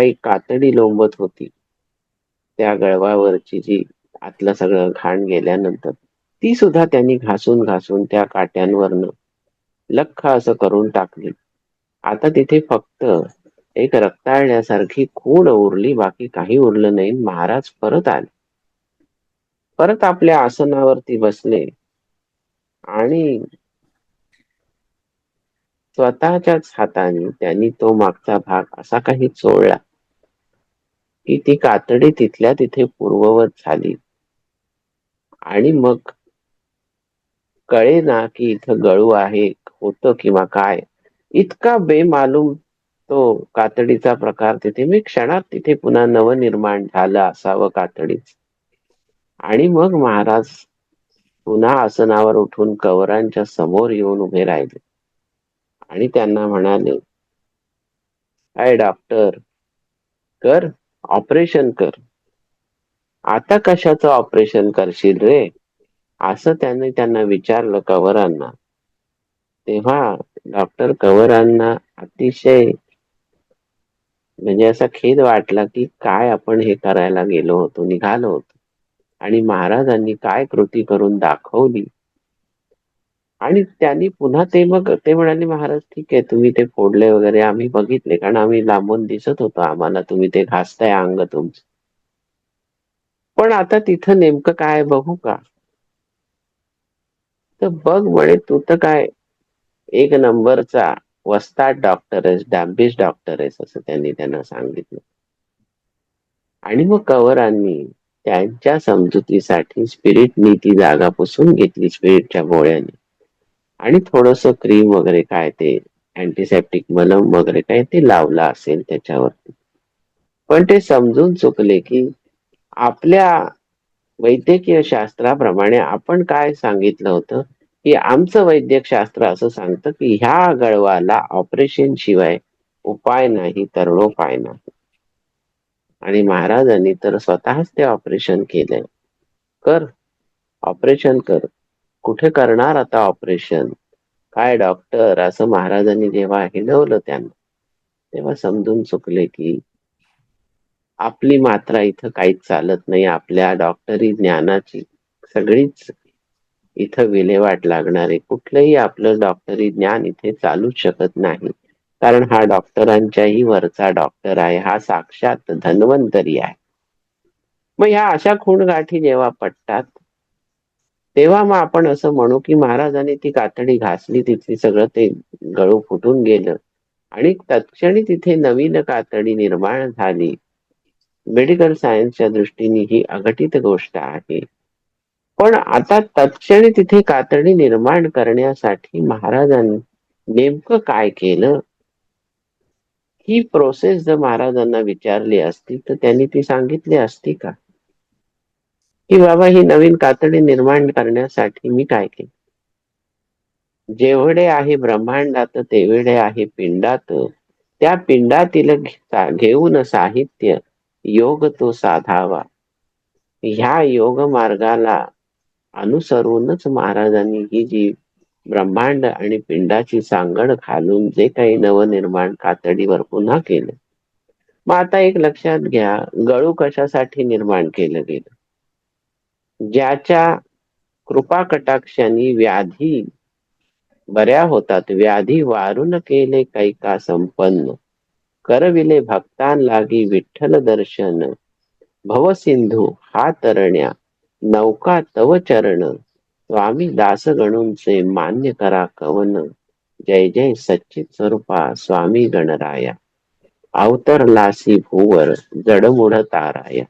काही कातडी लोंबत होती. त्या गळवावरची जी आतलं सगळं घाण गेल्यानंतर ती सुद्धा त्यांनी घासून घासून त्या काट्यांवरनं लख्ख असं करून टाकली. आता तिथे फक्त एक रक्ताळण्यासारखी खूण उरली बाकी काही उरलं नाही. महाराज परत आले. परत आपल्या आसनावरती बसले आणि स्वतःच्याच हाताने त्यांनी तो मागचा भाग असा काही चोळला. की ती कातडी तिथल्या तिथे पूर्ववत झाली. आणि मग कळे ना की इथं गळू आहे होतं किंवा काय इतका बेमालूम तो कातडीचा प्रकार तिथे मी क्षणात तिथे पुन्हा नवनिर्माण झालं असावं कातडीच. आणि मग महाराज पुन्हा आसनावर उठून कवरांच्या समोर येऊन उभे राहिले. आणि त्यांना म्हणाले आय डॉक्टर कर. ऑपरेशन कर. आता कशाचं ऑपरेशन करशील रे? असं त्याने त्यांना विचारलं कवरांना. तेव्हा डॉक्टर कवरांना अतिशय म्हणजे असा खेद वाटला की काय आपण हे करायला गेलो होतो निघालो होतो. आणि महाराजांनी काय कृती करून दाखवली? आणि त्यांनी पुन्हा ते मग ते म्हणाले महाराज ठीक आहे तुम्ही ते फोडले वगैरे आम्ही बघितले कारण आम्ही लांबून दिसत होतो. आम्हाला तुम्ही ते घासताय अंग तुमचं. पण आता तिथं नेमकं काय बघू का? तर बघ म्हणे तू तर काय एक नंबरचा वस्ताद डॉक्टर आहेस डॅम्बिश डॉक्टर आहेस असं त्यांनी त्यांना सांगितलं. आणि मग कवरांनी त्यांच्या समजुतीसाठी स्पिरिटनी ती जागा पुसून घेतली स्पिरिटच्या गोळ्याने आणि थोडस क्रीम वगैरे काय ते अँटीसेप्टिक मलम वगैरे काय ते लावलं असेल त्याच्यावरती. पण ते समजून चुकले की आपल्या वैद्यकीय शास्त्राप्रमाणे आपण काय सांगितलं होतं की आमचं वैद्यक शास्त्र असं सांगतं की ह्या गळवाला ऑपरेशन शिवाय उपाय नाही तरुणोपाय नाही. आणि महाराजांनी तर स्वतःच ते ऑपरेशन केलंय. कर. ऑपरेशन कर. कुठे करणार आता ऑपरेशन काय डॉक्टर असं महाराजांनी जेव्हा हिलवलं त्यांना तेव्हा समजून चुकले की आपली मात्रा इथं काहीच चालत नाही. आपल्या डॉक्टरी ज्ञानाची सगळीच इथं विल्हेवाट लागणार आहे. कुठलंही आपलं डॉक्टरी ज्ञान इथे चालूच शकत नाही. कारण हा डॉक्टरांच्याही वरचा डॉक्टर आहे. हा साक्षात धन्वंतरी आहे. मग ह्या अशा खूणगाठी जेव्हा पटतात तेव्हा मग आपण असं म्हणू की महाराजांनी ती कातडी घासली तिथली सगळं ते गळू फुटून गेलं. आणि तत्क्षणी तिथे नवीन कातडी निर्माण झाली. मेडिकल सायन्सच्या दृष्टीने ही अघटित गोष्ट आहे. पण आता तत्क्षणी तिथे कातडी निर्माण करण्यासाठी महाराजांनी नेमकं काय केलं? ही प्रोसेस जर महाराजांना विचारली असती तर त्यांनी ती सांगितली असती का? की बाबा ही नवीन कातडी निर्माण करण्यासाठी मी काय केलं? जेवढे आहे ब्रह्मांडात तेवढे आहे पिंडात. त्या पिंडातील घेऊन साहित्य योग तो साधावा. ह्या योग मार्गाला अनुसरूनच महाराजांनी ही जी ब्रह्मांड आणि पिंडाची सांगड घालून जे काही नवनिर्माण कातडीवर पुन्हा केलं. मग आता एक लक्षात घ्या गळू कशासाठी निर्माण केलं गेलं? ज्याच्या कृपा कटाक्षांनी व्याधी बऱ्या होतात. व्याधी वारून केले कैका संपन्न. करविले भक्तान लागी विठ्ठल दर्शन. भवसिंधू हा तरण्या. नौका तव चरण. स्वामी दासगणूंचे मान्य करा कवन. जय जय सच्चित स्वरूपा स्वामी गणराया. अवतरलासी भूवर जडमुढ ताराया.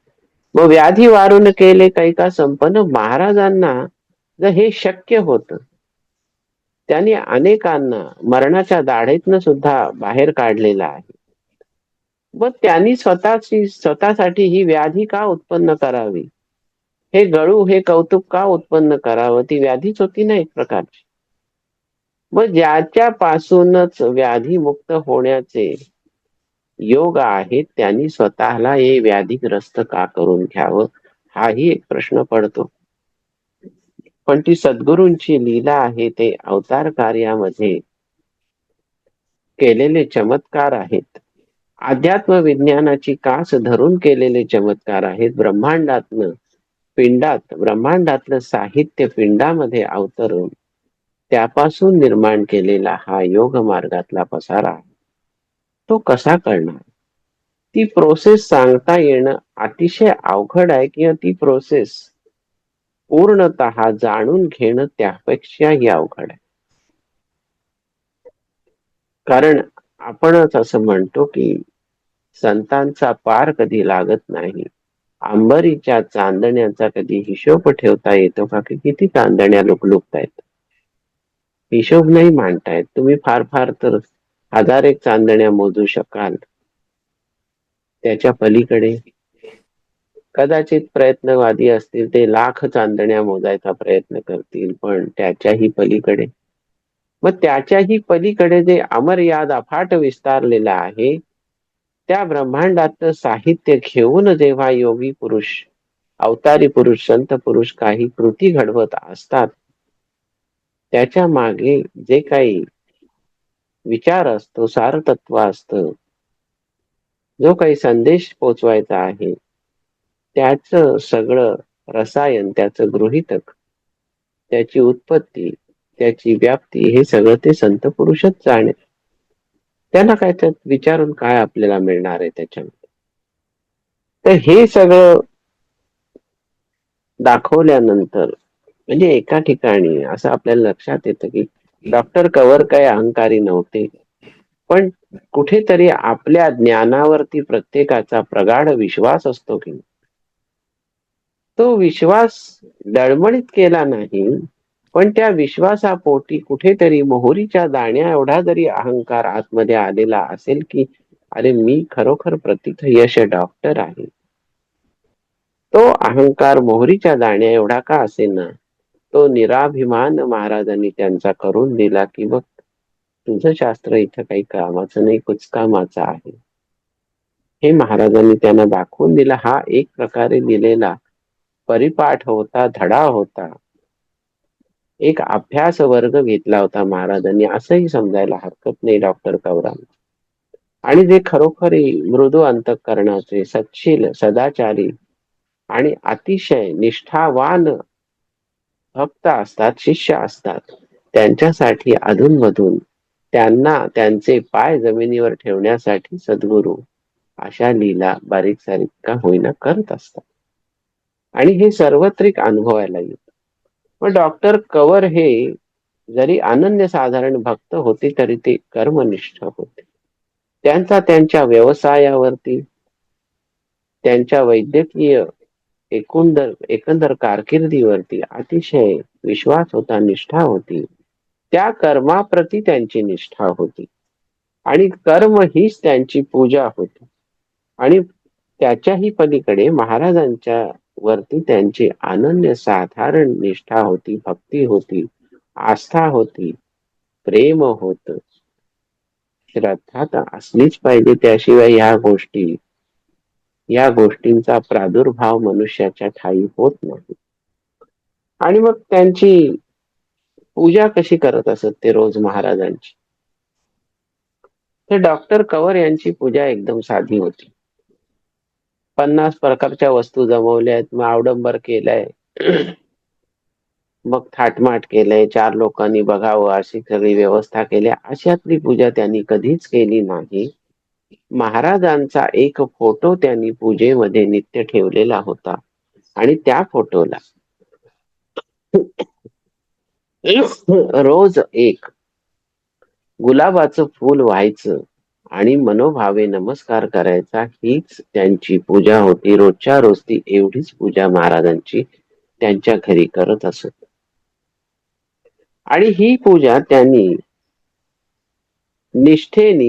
मग व्याधी वारून केले काही का संपन्न महाराजांना जर हे शक्य होत. त्यांनी अनेकांना मरणाच्या दाढेतनं सुद्धा बाहेर काढलेलं आहे. मग त्यांनी स्वतःची स्वतःसाठी ही व्याधी का उत्पन्न करावी? हे गळू हे कौतुक का उत्पन्न करावं? ती व्याधीच होती ना एक प्रकारची. मग ज्याच्या पासूनच व्याधी मुक्त होण्याचे योग आहेत त्यांनी स्वतःला हे व्याधीग्रस्त का करून घ्यावं? हाही एक प्रश्न पडतो. पण ती सद्गुरूंची लीला आहे ते अवतार कार्यामध्ये केलेले चमत्कार आहेत. अध्यात्म विज्ञानाची कास धरून केलेले चमत्कार आहेत. ब्रह्मांडातनं पिंडात ब्रह्मांडातलं साहित्य पिंडामध्ये अवतरून त्यापासून निर्माण केलेला हा योग मार्गातला पसारा तो कसा करणार? ती प्रोसेस सांगता येणं अतिशय अवघड आहे किंवा ती प्रोसेस पूर्णत जाणून घेणं त्यापेक्षाही अवघड आहे. कारण आपणच असं म्हणतो की संतांचा पार कधी लागत नाही. आंबरीच्या चांदण्याचा कधी हिशोब ठेवता येतो का? की किती चांदण्या लोक लुकतायत हिशोब नाही मांडतायत तुम्ही फार फार तर हजार एक चांदण्या मोजू शकाल. त्याच्या पलीकडे कदाचित प्रयत्नवादी असतील ते लाख चांदण्या मोजायचा प्रयत्न करतील पण त्याच्याही पलीकडे मग त्याच्याही पलीकडे जे अमर्याद अफाट विस्तारलेला आहे त्या ब्रह्मांडात साहित्य घेऊन जेव्हा योगी पुरुष अवतारी पुरुष संत पुरुष काही कृती घडवत असतात त्याच्यामागे जे काही विचार असतो सारतत्व असत. जो काही संदेश पोचवायचा आहे त्याच सगळं रसायन त्याच गृहितक त्याची उत्पत्ती त्याची व्याप्ती हे सगळं ते संत पुरुषच जाणे. त्यांना काय त्यात विचारून काय आपल्याला मिळणार आहे त्याच्यामध्ये? तर हे सगळं दाखवल्यानंतर म्हणजे एका ठिकाणी असं आपल्याला लक्षात येतं की डॉक्टर कवर काय अहंकारी नव्हते. पण कुठेतरी आपल्या ज्ञानावरती प्रत्येकाचा प्रगाढ विश्वास असतो की तो विश्वास डळमळीत केला नाही पण त्या विश्वासापोटी कुठेतरी मोहरीच्या दाण्या एवढा जरी अहंकार आतमध्ये आलेला असेल की अरे मी खरोखर प्रतिथ यश डॉक्टर आहे. तो अहंकार मोहरीच्या दाण्या एवढा का असेल ना तो निराभिमान महाराजांनी त्यांचा करून दिला की बघ तुझं शास्त्र इथं काही कामाचं नाही कुचकामाचं आहे. हे महाराजांनी त्यांना दाखवून दिला. हा एक प्रकारे दिलेला परिपाठ होता धडा होता. एक अभ्यास वर्ग घेतला होता महाराजांनी. असंही समजायला हरकत नाही डॉक्टर कवराम आणि जे खरोखरी मृदू अंतकरणाचे सच्छील सदाचारी आणि अतिशय निष्ठावान भक्त असतात शिष्य असतात. त्यांच्यासाठी अधूनमधून त्यांना त्यांचे पाय जमिनीवर ठेवण्यासाठी सद्गुरू अशा लीला बारीक सारीक का होईना करत असतात. आणि हे सर्वत्रिक अनुभवायला येत. मग डॉक्टर कवर हे जरी अनन्य साधारण भक्त होते तरी ते कर्मनिष्ठ होते. त्यांचा त्यांच्या व्यवसायावरती त्यांच्या वैद्यकीय एकंदर एकंदर कारकिर्दीवरती अतिशय विश्वास होता निष्ठा होती. त्या कर्माप्रती त्यांची निष्ठा होती. आणि कर्म हीच त्यांची पूजा होती. आणि त्याच्याही पलीकडे महाराजांच्या वरती त्यांची अनन्य साधारण निष्ठा होती भक्ती होती आस्था होती प्रेम होत. श्रद्धा तर असलीच पाहिजे त्याशिवाय ह्या गोष्टी या गोष्टींचा प्रादुर्भाव मनुष्याच्या ठाई होत नाही. आणि मग त्यांची पूजा कशी करत असत ते रोज महाराजांची? तर डॉक्टर कवर यांची पूजा एकदम साधी होती. पन्नास प्रकारच्या वस्तू जमवल्या आहेत मग आवडंबर केलंय मग थाटमाट केलंय चार लोकांनी बघावं अशी सगळी व्यवस्था केली. अशातली पूजा त्यांनी कधीच केली नाही. महाराजांचा एक फोटो त्यांनी पूजेमध्ये नित्य ठेवलेला होता. आणि त्या फोटोला रोज एक गुलाबाचं फूल व्हायचं आणि मनोभावे नमस्कार करायचा हीच त्यांची पूजा होती. रोजच्या रोज ती एवढीच पूजा महाराजांची त्यांच्या घरी करत असत. आणि ही पूजा त्यांनी निष्ठेनी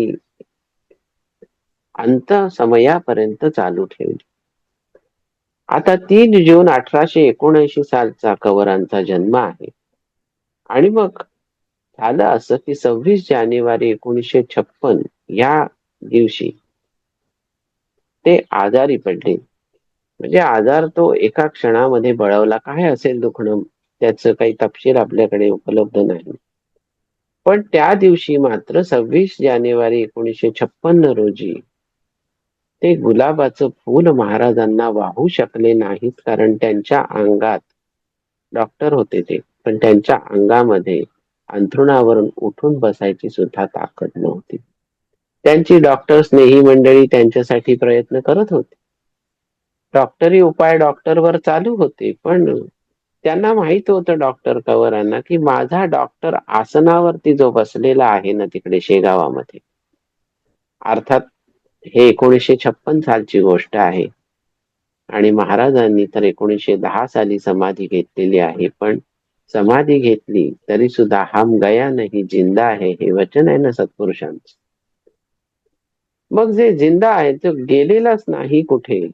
अंत समयापर्यंत चालू ठेवली. आता तीन जून अठराशे एकोणऐंशी सालचा कवरांचा जन्म आहे. आणि मग झालं असं की सव्वीस जानेवारी एकोणीसशे छप्पन या दिवशी ते आजारी पडले. म्हणजे आजार तो एका क्षणामध्ये बळवला. काय असेल दुखणं? त्याच काही तपशील आपल्याकडे उपलब्ध नाही. पण त्या दिवशी मात्र सव्वीस जानेवारी एकोणीसशे छप्पन्न रोजी ते गुलाबाचं फूल महाराजांना वाहू शकले नाहीत कारण त्यांच्या अंगात डॉक्टर होते ते. पण त्यांच्या अंगामध्ये अंथरुणावरून उठून बसायची सुद्धा ताकद नव्हती. त्यांची डॉक्टर स्नेही मंडळी त्यांच्यासाठी प्रयत्न करत होते. डॉक्टरी उपाय डॉक्टरवर चालू होते पण त्यांना माहीत होतं डॉक्टर कवरांना की माझा डॉक्टर आसनावरती जो बसलेला आहे ना तिकडे शेगावामध्ये. अर्थात हे एकोणीसशे छप्पन सालची गोष्ट आहे. आणि महाराजांनी तर एकोणीसशे दहा साली समाधी घेतलेली आहे. पण समाधी घेतली तरी सुद्धा हम गया नाही जिंदा आहे हे वचन आहे ना सत्पुरुषांच? मग जे जिंदा आहे तो गेलेलाच नाही कुठे?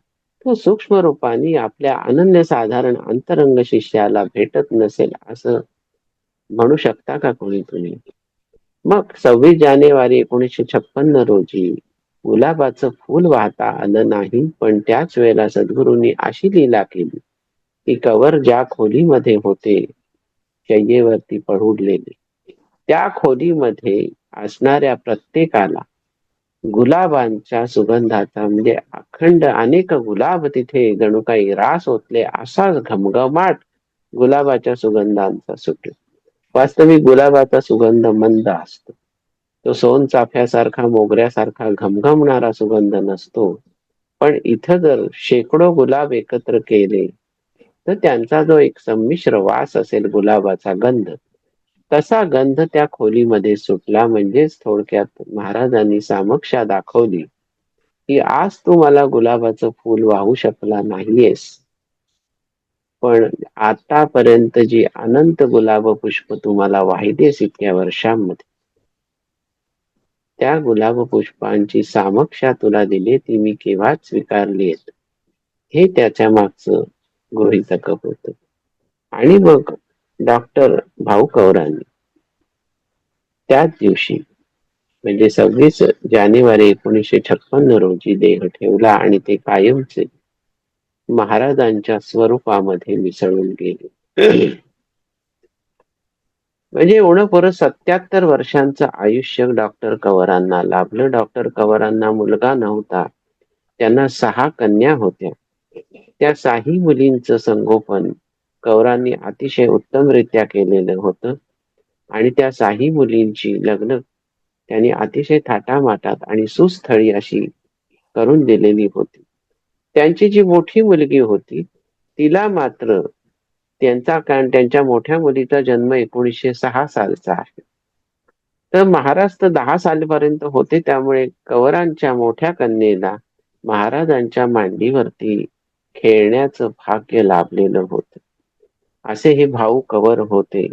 तो सूक्ष्म रूपाने आपल्या अनन्य साधारण अंतरंग शिष्याला भेटत नसेल असं म्हणू शकता का कोणी तुम्ही? मग सव्वीस जानेवारी एकोणीसशे छप्पन्न रोजी गुलाबाचं फुल वाहता आलं नाही पण त्याच वेळेला सद्गुरूंनी अशी लीला केली की कवर ज्या खोलीमध्ये होते शय्येवरती पडुडलेले त्या खोलीमध्ये असणाऱ्या प्रत्येकाला गुलाबांच्या सुगंधाचा म्हणजे अखंड अनेक गुलाब तिथे जणू काही रास ओतले असाच घमघमाट गुलाबाच्या सुगंधांचा सुटला वास्तविक गुलाबाचा सुगंध मंद असतो. तो सोन चाफ्यासारखा मोगऱ्यासारखा घमघमणारा सुगंध नसतो. पण इथं जर शेकडो गुलाब एकत्र केले तर त्यांचा जो एक संमिश्र वास असेल गुलाबाचा गंध तसा गंध त्या खोलीमध्ये सुटला म्हणजेच थोडक्यात महाराजांनी सामक्षा दाखवली की आज तू मला गुलाबाचं फूल वाहू शकला नाहीयेस. पण आतापर्यंत जी अनंत गुलाब पुष्प तुम्हाला वाहिलेस इतक्या वर्षांमध्ये त्या गुलाब पुष्पांची सामक्षा तुला दिली ती मी केव्हाच स्वीकारली हे त्याच्या मागचं गृहितक होत. आणि मग डॉक्टर भाऊ कौरांनी त्याच दिवशी म्हणजे सव्वीस जानेवारी एकोणीसशे छप्पन्न रोजी देह ठेवला आणि ते कायमचे महाराजांच्या स्वरूपामध्ये मिसळून गेले. म्हणजे एवढं परत सत्याहत्तर वर्षांचं आयुष्य डॉक्टर कवरांना लाभलं. डॉक्टर कवरांना मुलगा नव्हता. त्यांना सहा कन्या होत्या. त्या साही मुलींचं संगोपन कवरांनी अतिशय उत्तमरित्या केलेलं होतं. आणि त्या साही मुलींची लग्न त्यांनी अतिशय थाटामाटात आणि सुस्थळी अशी करून दिलेली होती. त्यांची जी मोठी मुलगी होती तिला मात्र त्यांचा कारण त्यांच्या मोठ्या मुलीचा जन्म एकोणीसशे सहा सालचा आहे. तर महाराज तर दहा सालपर्यंत होते त्यामुळे कवरांच्या मोठ्या कन्येला महाराजांच्या मांडीवरती खेळण्याचं भाग्य लाभलेलं होत. असे हे भाऊ कवर होते.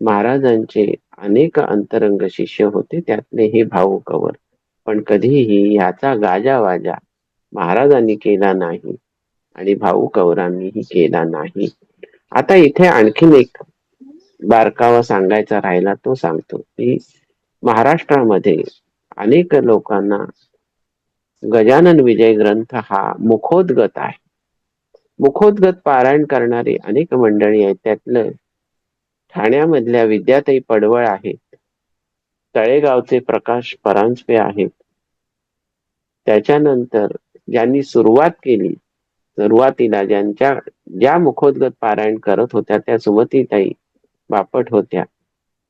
महाराजांचे अनेक अंतरंग शिष्य होते त्यातले हे भाऊ कवर. पण कधीही याचा गाजावाजा महाराजांनी केला नाही आणि भाऊ कवरांनीही केला नाही. आता इथे आणखीन एक बारकावा सांगायचा राहिला तो सांगतो की महाराष्ट्रामध्ये अनेक लोकांना गजानन विजय ग्रंथ हा मुखोद्गत आहे. मुखोद्गत पारायण करणारी अनेक मंडळी आहेत. त्यातलं ठाण्यामधल्या विद्याताई पडवळ आहेत. तळेगावचे प्रकाश परांजपे आहेत. त्याच्यानंतर ज्यांनी सुरुवात केली सुरुवातीला ज्यांच्या ज्या मुखोद्गत पारायण करत होत्या त्या सुमतीताई बापट होत्या.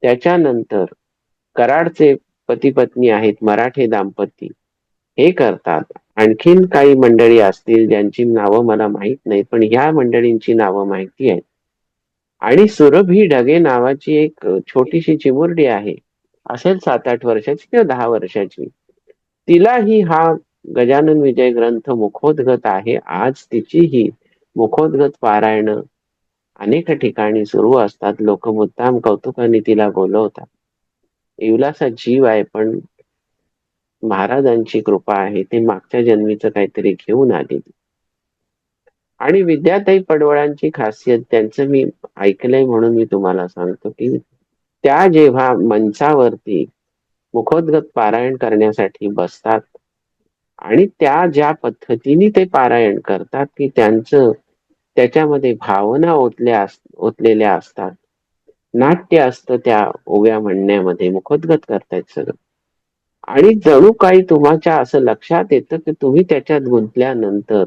त्याच्यानंतर कराडचे पती पत्नी आहेत मराठे दाम्पती. हे करतात. आणखीन काही मंडळी असतील ज्यांची नावं मला माहीत नाही पण ह्या मंडळींची नावं माहिती आहेत. आणि सुरभी ढगे नावाची एक छोटीशी चिमुरडी आहे. असेल सात आठ वर्षाची किंवा दहा वर्षाची. तिलाही हा गजानन विजय ग्रंथ मुखोद्गत आहे. आज तिचीही मुखोद्गत पारायण अनेक ठिकाणी सुरू असतात. लोक मुद्दाम कौतुकाने तिला बोलवतात. इवलासा जीव आहे पण महाराजांची कृपा आहे. ते मागच्या जन्मीचं काहीतरी घेऊन आलेली आणि विद्याताई पडवळांची खासियत त्यांचं मी ऐकलंय म्हणून मी तुम्हाला सांगतो की त्या जेव्हा मंचावरती मुखोद्गत पारायण करण्यासाठी बसतात आणि त्या ज्या पद्धतीने ते पारायण करतात की त्यांचं त्याच्यामध्ये भावना ओतल्या ओतलेल्या असतात. नाट्य असतं त्या ओव्या म्हणण्यामध्ये मुखोद्गत करतायत सगळं. आणि जणू काही तुमच्या असं लक्षात येतं की तुम्ही त्याच्यात गुंतल्यानंतर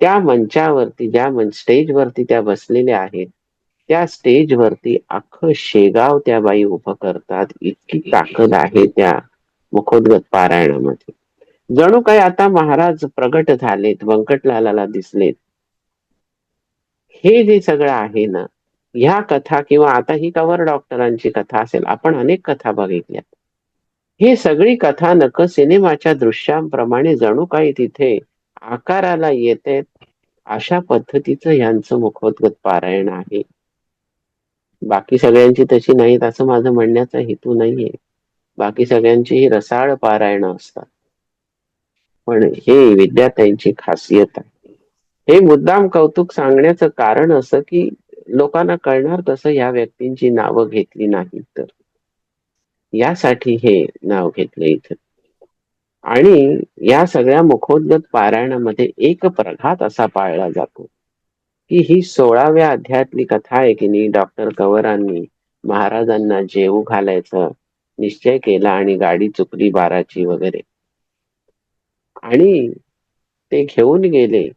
त्या मंचावरती ज्या स्टेजवरती त्या बसलेल्या आहेत त्या स्टेजवरती अख्खं शेगाव त्या बाई उभं करतात इतकी ताकद आहे त्या मुखोद्गत पारायणामध्ये. जणू काही आता महाराज प्रगट झालेत व्यंकटलाला दिसलेत. हे जे सगळं आहे ना ह्या कथा किंवा आता ही कवर डॉक्टरांची कथा असेल आपण अनेक कथा बघितल्या हे सगळी कथानक सिनेमाच्या दृश्यांप्रमाणे जणू काही तिथे आकाराला येते अशा पद्धतीचं यांचं मुखोद्गत पारायण आहे. बाकी सगळ्यांची तशी नाहीत असं माझं म्हणण्याचा हेतू नाहीये. बाकी सगळ्यांची ही रसाळ पारायण असतात. पण हे विद्यार्थ्यांची खासियत आहे. हे मुद्दाम कौतुक सांगण्याचं कारण असं की लोकांना कळणार तसं या व्यक्तींची नावं घेतली नाही तर. यासाठी हे नाव घेतलं इथं. आणि या सगळ्या मुखोद्गत पारायणामध्ये एक प्रघात असा पाळला जातो की ही सोळाव्या अध्यायातली कथा आहे की नाही डॉक्टर कवरांनी महाराजांना जेवू घालायचा निश्चय केला आणि गाडी चुकली बाराची वगैरे. आणि ते घेऊन गेले.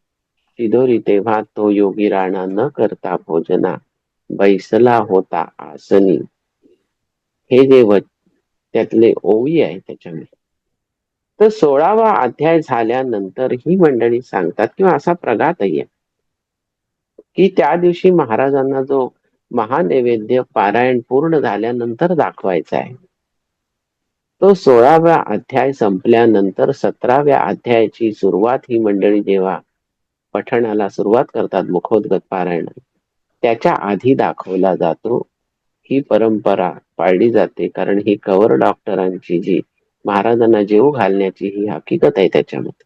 शिदोरी तेव्हा तो योगी राणा न करता भोजना बैसला होता आसनी. हे जे त्यातले ओवी आहे त्याच्यामध्ये. तर सोळावा अध्याय झाल्यानंतर ही मंडळी सांगतात किंवा असा प्रघातही आहे की त्या दिवशी महाराजांना जो महानैवेद्य पारायण पूर्ण झाल्यानंतर दाखवायचा आहे. तो सोळाव्या अध्याय संपल्यानंतर सतराव्या अध्यायाची सुरुवात ही मंडळी जेव्हा पठणाला सुरुवात करतात मुखोद्गत पारायण त्याच्या आधी दाखवला जातो. ही परंपरा पाळली जाते कारण ही कवर डॉक्टरांची जी महाराजांना जेव घालण्याची ही हकीकत आहे त्याच्यामध्ये.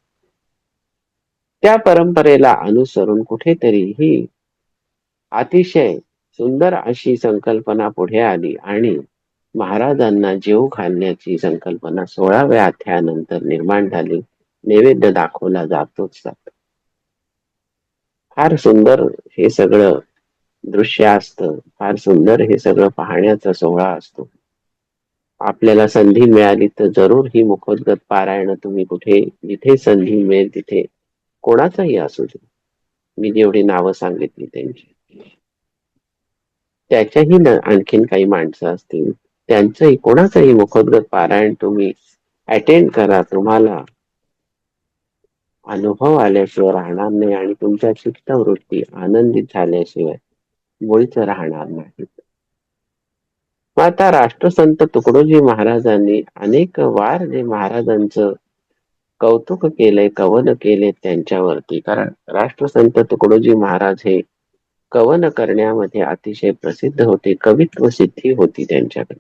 त्या परंपरेला अनुसरून कुठेतरी ही अतिशय सुंदर अशी संकल्पना पुढे आली आणि महाराजांना जेव घालण्याची संकल्पना सोळाव्या अध्यायानंतर निर्माण झाली. नैवेद्य दाखवला जातोच जात. फार सुंदर हे सगळं दृश्य असतं. फार सुंदर हे सगळं पाहण्याचा सोहळा असतो. आपल्याला संधी मिळाली तर जरूर ही मुखोद्गत पारायण तुम्ही कुठे जिथे संधी मिळेल तिथे कोणाचाही असू दे. मी जेवढी नावं सांगितली त्यांची. त्याच्याही आणखीन काही माणसं असतील त्यांचंही कोणाचंही मुखोद्गत पारायण तुम्ही अटेंड करा. तुम्हाला अनुभव आल्याशिवाय राहणार नाही आणि तुमच्या चित्तवृत्ती आनंदित झाल्याशिवाय मुळीच राहणार नाही. आता राष्ट्रसंत तुकडोजी महाराजांनी अनेक वार जे महाराजांचं कौतुक केलंय कवन केले त्यांच्यावरती. कारण राष्ट्रसंत तुकडोजी महाराज हे कवन करण्यामध्ये अतिशय प्रसिद्ध होते कवित्व सिद्धी होती त्यांच्याकडे.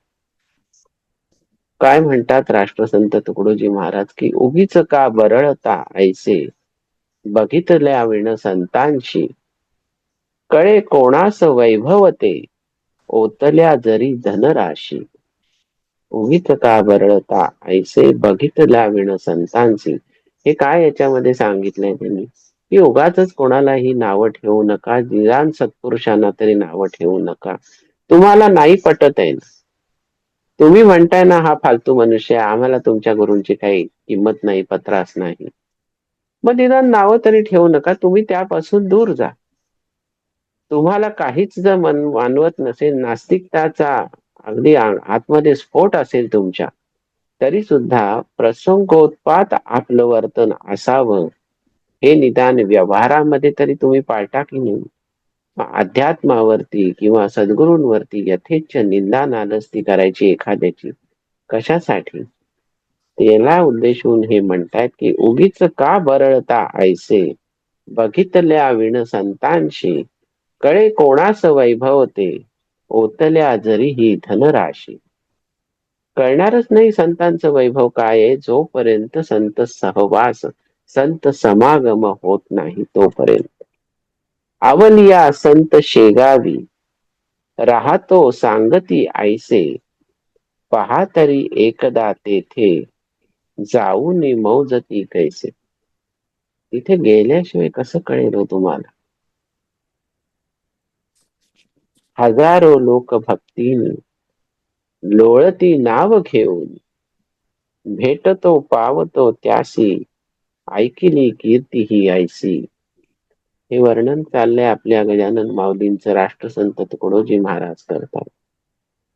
काय म्हणतात राष्ट्रसंत तुकडोजी महाराज की उगीच का बरळता ऐसे? बघितल्या विण संतांशी. कळे कोणास वैभवते? ओतल्या जरी धनराशी. उगीच का बरळता ऐसे? बघितल्या विण संतांशी. हे काय याच्यामध्ये सांगितलंय त्यांनी? की उगाच कोणालाही नावं ठेवू नका. जिरान सत्पुरुषांना तरी नावं ठेवू नका. तुम्हाला नाही पटत आहे तुम्ही म्हणताय ना हा फालतू मनुष्य आम्हाला तुमच्या गुरूंची काही किंमत नाही पत्रास नाही. मग निदान नावं तरी ठेवू नका. तुम्ही त्यापासून दूर जा. तुम्हाला काहीच जर मन मानवत नसेल नास्तिकताचा अगदी आतमध्ये स्फोट असेल तुमच्या तरी सुद्धा प्रसंगोत्पात आपलं वर्तन असावं. हे निदान व्यवहारामध्ये तरी तुम्ही पाळटा की नाही? अध्यात्मावरती किंवा सद्गुरूंवरती यथेच्छ निंदा नालस्ती करायची एखाद्याची कशासाठी? त्याला उद्देशून हे म्हणतायत की उगीच का बरळता ऐसे बघितल्या विण संतांशी. कळे कोणास वैभव ते? ओतल्या जरी ही धनराशी. कळणारच नाही संतांचं वैभव काय आहे. जोपर्यंत संत सहवास संत समागम होत नाही तोपर्यंत. आवलिया संत शेगावी. राहतो सांगती आईसे. पहा तरी एकदा तेथे. जाऊन मौजती कैसे. तिथे गेल्याशिवाय कसं कळेल हो तुम्हाला? हजारो लोक भक्तीने लोळती नाव घेऊन. भेटतो पावतो त्यासी. ऐकिली कीर्ती ही ऐसी हे वर्णन चाललंय आपल्या गजानन माऊलींचं राष्ट्रसंत तुकडोजी महाराज करतात.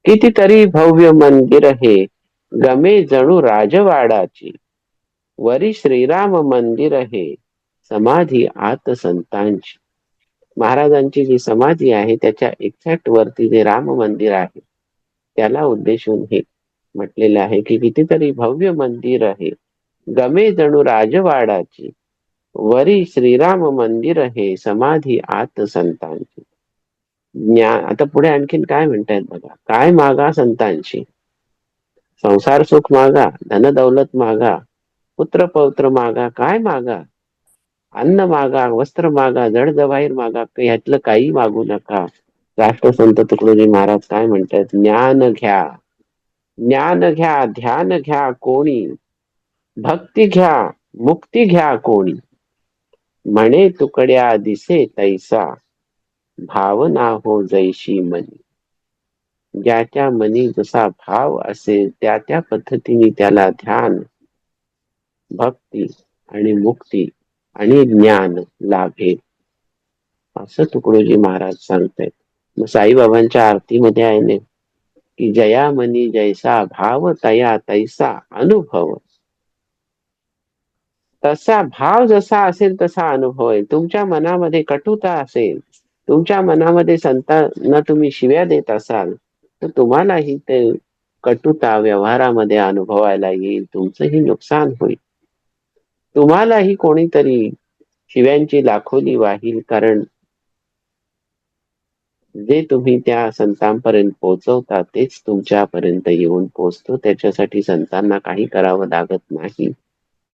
कितीतरी भव्य मंदिर हे गमे जणू राजवाडाची. वरी श्रीराम मंदिर हे समाधी आत संतांची महाराजांची जी समाधी आहे त्याच्या एक्झॅक्ट वरती जे राम मंदिर आहे त्याला उद्देशून हे म्हटलेलं आहे की कितीतरी भव्य मंदिर आहे गमे जणू राजवाडाची. वरी श्रीराम मंदिर हे समाधी आत संतांची. ज्ञान आता पुढे आणखीन काय म्हणतायत बघा? काय मागा संतांची? संसार सुख मागा धन दौलत मागा पुत्र पौत्र मागा काय मागा? अन्न मागा वस्त्र मागा जड जवाहीर मागा ह्यातलं काही मागू नका. राष्ट्रसंत तुकडोजी महाराज काय म्हणतात ज्ञान घ्या. ज्ञान घ्या ध्यान घ्या कोणी. भक्ती घ्या मुक्ती घ्या कोणी. म्हणे तुकड्या दिसे तैसा भावना हो जैशी मनी. ज्याच्या मनी जसा भाव असेल त्या त्या पद्धतीने त्याला ध्यान भक्ती आणि मुक्ती आणि ज्ञान लाभेल असं तुकडोजी महाराज सांगतायत. मग साईबाबांच्या आरतीमध्ये आहे ना की जया मनी जैसा भाव तया तैसा अनुभव. तसा भाव जसा असेल तसा अनुभव आहे. तुमच्या मनामध्ये कटुता असेल तुमच्या मनामध्ये संतांना तुम्ही शिव्या देत असाल तर तुम्हालाही ते कटुता व्यवहारामध्ये अनुभवायला येईल तुमचंही नुकसान होईल. तुम्हालाही कोणीतरी शिव्यांची लाखोली वाहील कारण जे तुम्ही त्या संतांपर्यंत पोहोचवता तेच तुमच्यापर्यंत येऊन पोहोचतो. त्याच्यासाठी संतांना काही करावं लागत नाही.